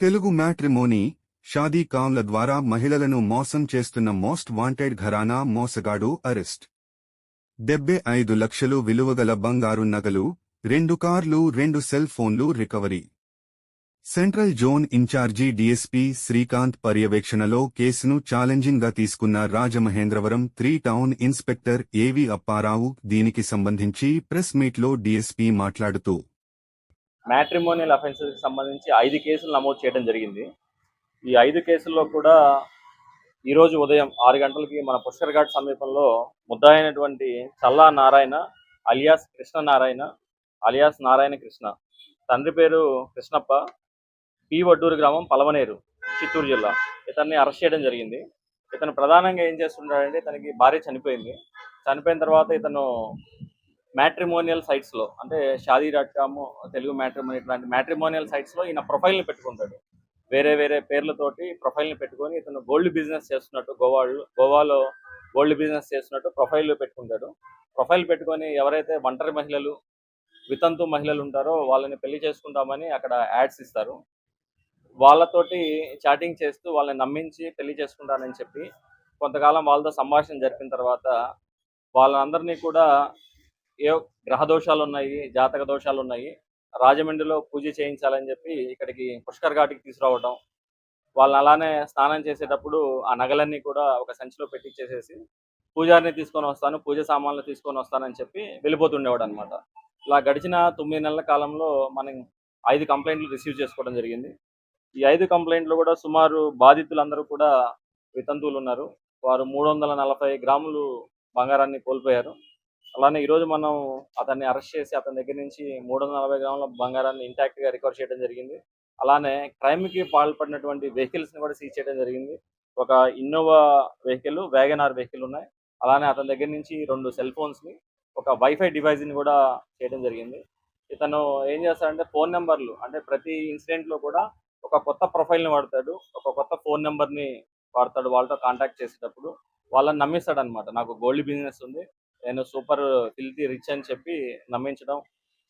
Telugu matrimony Shaadi కామ్ల ద్వారా మహిళలను మోసం చేస్తున్న మోస్ట్ వాంటెడ్ ఘరానా మోసగాడు అరెస్ట్. డెబ్బై ఐదు లక్షలు విలువగల బంగారు నగలు రెండు కార్లు రెండు సెల్ ఫోన్లు recovery. Central zone in charge DSP Srikanth పర్యవేక్షణలో కేసును ఛాలెంజింగ్గా తీసుకున్న రాజమహేంద్రవరం త్రీ టౌన్ ఇన్స్పెక్టర్ ఏవి అప్పారావు దీనికి సంబంధించి ప్రెస్ మీట్లో డీఎస్పీ మాట్లాడుతూ మ్యాట్రిమోనియల్ అఫెన్సెస్కి సంబంధించి ఐదు కేసులు నమోదు చేయడం జరిగింది. ఈ ఐదు కేసుల్లో కూడా ఈరోజు ఉదయం ఆరు గంటలకి మన పుష్కర్ ఘాట్ సమీపంలో ముద్దాయినటువంటి చల్లా నారాయణ అలియాస్ కృష్ణ నారాయణ అలియాస్ నారాయణ కృష్ణ తండ్రి పేరు కృష్ణప్ప పి వడ్డూరు గ్రామం పలవనేరు చిత్తూరు జిల్లా. ఇతన్ని అరెస్ట్ చేయడం జరిగింది. ఇతను ప్రధానంగా ఏం చేస్తుంటాడంటే తనకి భార్య చనిపోయింది. చనిపోయిన తర్వాత ఇతను మ్యాట్రిమోనియల్ సైట్స్లో అంటే Shaadi dot com Telugu matrimonial ఇట్లాంటి మ్యాట్రిమోనియల్ సైట్స్లో ఈయన ప్రొఫైల్ని పెట్టుకుంటాడు. వేరే వేరే పేర్లతోటి ప్రొఫైల్ని పెట్టుకొని ఇతను గోల్డ్ బిజినెస్ చేస్తున్నట్టు గోవాలో గోవాలో గోల్డ్ బిజినెస్ చేస్తున్నట్టు ప్రొఫైల్ పెట్టుకుంటాడు. ప్రొఫైల్ పెట్టుకొని ఎవరైతే ఒంటరి మహిళలు వితంతు మహిళలు ఉంటారో వాళ్ళని పెళ్ళి చేసుకుంటామని అక్కడ యాడ్స్ ఇస్తారు. వాళ్ళతోటి చాటింగ్ చేస్తూ వాళ్ళని నమ్మించి పెళ్ళి చేసుకుంటానని చెప్పి కొంతకాలం వాళ్ళతో సంభాషణ జరిపిన తర్వాత వాళ్ళందరినీ కూడా ఏ గ్రహ దోషాలు ఉన్నాయి జాతక దోషాలు ఉన్నాయి రాజమండ్రిలో పూజ చేయించాలని చెప్పి ఇక్కడికి పుష్కర్ ఘాట్కి తీసుకురావటం వాళ్ళని అలానే స్నానం చేసేటప్పుడు ఆ నగలన్నీ కూడా ఒక సంచిలో పెట్టించేసేసి పూజారిని తీసుకొని వస్తాను పూజ సామాన్లు తీసుకొని వస్తానని చెప్పి వెళ్ళిపోతుండేవాడు అనమాట ఇలా గడిచిన తొమ్మిది నెలల కాలంలో మనం ఐదు కంప్లైంట్లు రిసీవ్ చేసుకోవడం జరిగింది. ఈ ఐదు కంప్లైంట్లు కూడా సుమారు బాధితులందరూ కూడా వితంతువులు ఉన్నారు వారు మూడు వందల నలభై గ్రాములు బంగారాన్ని కోల్పోయారు. అలానే ఈరోజు మనం అతన్ని అరెస్ట్ చేసి అతని దగ్గర నుంచి మూడు వందల నలభై గ్రాముల బంగారాన్ని ఇంటాక్ట్గా రికవర్ చేయడం జరిగింది. అలానే క్రైమ్కి పాల్పడినటువంటి వెహికల్స్ని కూడా సీజ్ చేయడం జరిగింది. ఒక ఇన్నోవా వెహికల్ వ్యాగనార్ వెహికల్ ఉన్నాయి. అలానే అతని దగ్గర నుంచి రెండు సెల్ ఫోన్స్ని ఒక వైఫై డివైస్ని కూడా చేయడం జరిగింది. ఇతను ఏం చేస్తాడంటే ఫోన్ నెంబర్లు అంటే ప్రతి ఇన్సిడెంట్లో కూడా ఒక కొత్త ప్రొఫైల్ని వాడతాడు. ఒక కొత్త ఫోన్ నెంబర్ని వాడతాడు వాళ్ళతో కాంటాక్ట్ చేసేటప్పుడు. వాళ్ళని నమ్మిస్తాడు అనమాట నాకు గోల్డ్ బిజినెస్ ఉంది. నేను సూపర్ ఫిల్తీ రిచ్ అని చెప్పి నమ్మించడం.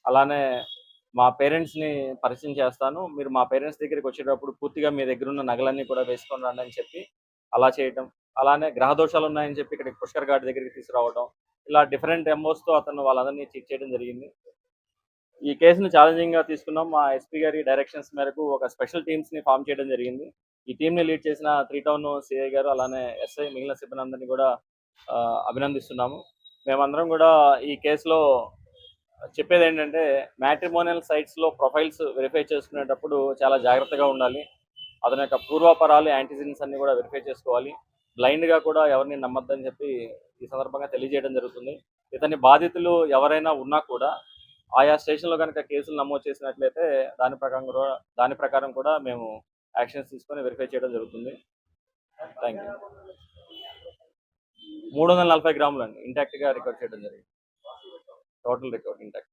అలానే మా పేరెంట్స్ని పరిచయం చేస్తాను. మీరు మా పేరెంట్స్ దగ్గరికి వచ్చేటప్పుడు పూర్తిగా మీ దగ్గర ఉన్న నగలన్నీ కూడా వేసుకొని రండి అని చెప్పి అలా చేయటం. అలానే గ్రహ దోషాలు ఉన్నాయని చెప్పి ఇక్కడ పుష్కర్ ఘాట్ దగ్గరికి తీసుకురావడం ఇలా డిఫరెంట్తో అతను వాళ్ళందరినీ చెక్ చేయడం జరిగింది. ఈ కేసును ఛాలెంజింగ్గా తీసుకున్నాం. మా ఎస్పీ గారి డైరెక్షన్స్ మేరకు ఒక స్పెషల్ టీమ్స్ని ఫామ్ చేయడం జరిగింది. ఈ టీంని ని లీడ్ చేసిన త్రీ టౌన్ సిఐ గారు అలానే ఎస్ఐ మిగిలిన సిబ్బంది అందరినీ కూడా అభినందిస్తున్నాము. మేమందరం కూడా ఈ కేసులో చెప్పేది ఏంటంటే మ్యాట్రిమోనియల్ సైట్స్లో ప్రొఫైల్స్ వెరిఫై చేసుకునేటప్పుడు చాలా జాగ్రత్తగా ఉండాలి. అతని యొక్క పూర్వాపరాలు యాంటీజెన్స్ అన్ని కూడా వెరిఫై చేసుకోవాలి. బ్లైండ్గా కూడా ఎవరిని నమ్మొద్దని చెప్పి ఈ సందర్భంగా తెలియజేయడం జరుగుతుంది. ఇతని బాధితులు ఎవరైనా ఉన్నా కూడా ఆయా స్టేషన్లో కనుక కేసులు నమోదు చేసినట్లయితే దాని ప్రకారం కూడా దాని ప్రకారం కూడా మేము యాక్షన్స్ తీసుకొని వెరిఫై చేయడం జరుగుతుంది. థ్యాంక్ యూ మూడు వందల నలభై గ్రాములు అండి ఇంటాక్ట్గా రికార్డ్ చేయడం జరిగింది. Total record intact?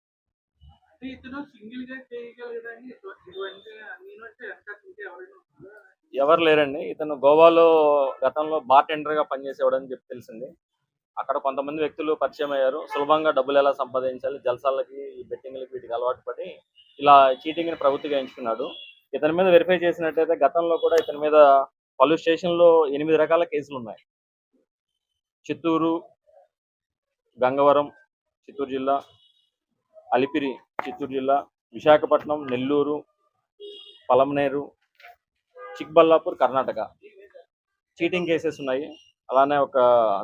ఎవరు లేరండి. ఇతను గోవాలో గతంలో బార్ టెండర్గా పనిచేసేవాడని చెప్పి తెలిసింది. అక్కడ కొంతమంది వ్యక్తులు పరిచయం అయ్యారు. సులభంగా డబ్బులు ఎలా సంపాదించాలి జల్సాలకి ఈ బెట్టింగ్లకి వీటికి అలవాటు పడి ఇలా చీటింగ్ని ప్రవృత్తిగా ఎంచుకున్నాడు ఇతని మీద వెరిఫై చేసినట్టయితే గతంలో కూడా ఇతని మీద పలు స్టేషన్లో ఎనిమిది రకాల కేసులు ఉన్నాయి చిత్తూరు గంగవరం చిత్తూరు జిల్లా అలిపిరి చిత్తూరు జిల్లా విశాఖపట్నం నెల్లూరు పలమనేరు చిక్బల్లాపూర్ కర్ణాటక. చీటింగ్ కేసెస్ ఉన్నాయి. అలానే ఒక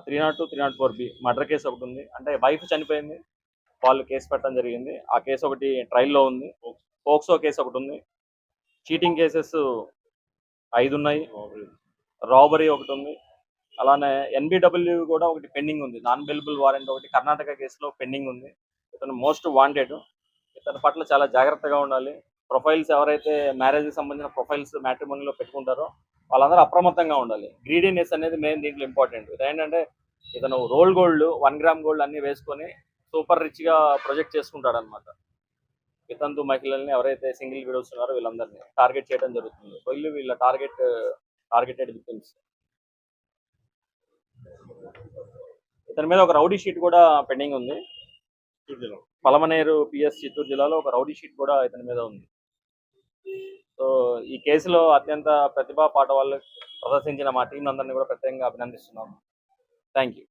three nought two three nought four B murder case ఒకటి ఉంది. అంటే వైఫ్ చనిపోయింది. వాళ్ళు కేసు పెట్టడం జరిగింది. ఆ కేసు ఒకటి ట్రయల్లో ఉంది. పోక్సో కేసు ఒకటి ఉంది. చీటింగ్ కేసెస్ ఐదు ఉన్నాయి. రాబరీ ఒకటి ఉంది. అలానే ఎన్బిడబ్ల్యూ కూడా ఒకటి పెండింగ్ ఉంది. నాన్ అవైలబుల్ వారెంట్ ఒకటి కర్ణాటక కేసులో పెండింగ్ ఉంది. ఇతను మోస్ట్ వాంటెడ్. ఇతని పట్ల చాలా జాగ్రత్తగా ఉండాలి. ప్రొఫైల్స్ ఎవరైతే మ్యారేజ్కి సంబంధించిన ప్రొఫైల్స్ మ్యాట్రిమోనీలో పెట్టుకుంటారో వాళ్ళందరూ అప్రమత్తంగా ఉండాలి. గ్రీడీనెస్ అనేది మెయిన్ దీంట్లో ఇంపార్టెంట్ ఇదేంటంటే ఇతను roll gold one gram gold అన్ని వేసుకొని సూపర్ రిచ్గా ప్రొజెక్ట్ చేసుకుంటాడు అనమాట వితంతు మహిళల్ని ఎవరైతే సింగిల్ వీడియోస్ ఉన్నారో వీళ్ళందరినీ టార్గెట్ చేయడం జరుగుతుంది. వీళ్ళు వీళ్ళ టార్గెట్ టార్గెటెడ్ విక్టిమ్స్. ఇతని మీద ఒక రౌడీ షీట్ కూడా పెండింగ్ ఉంది. పలమనేరు పిఎస్ చిత్తూరు జిల్లాలో ఒక రౌడీ షీట్ కూడా ఇతని మీద ఉంది. సో ఈ కేసులో అత్యంత ప్రతిభా పాట వాళ్ళు ప్రదర్శించిన మా టీం అందరినీ కూడా ప్రత్యేకంగా అభినందిస్తున్నాం థ్యాంక్ యూ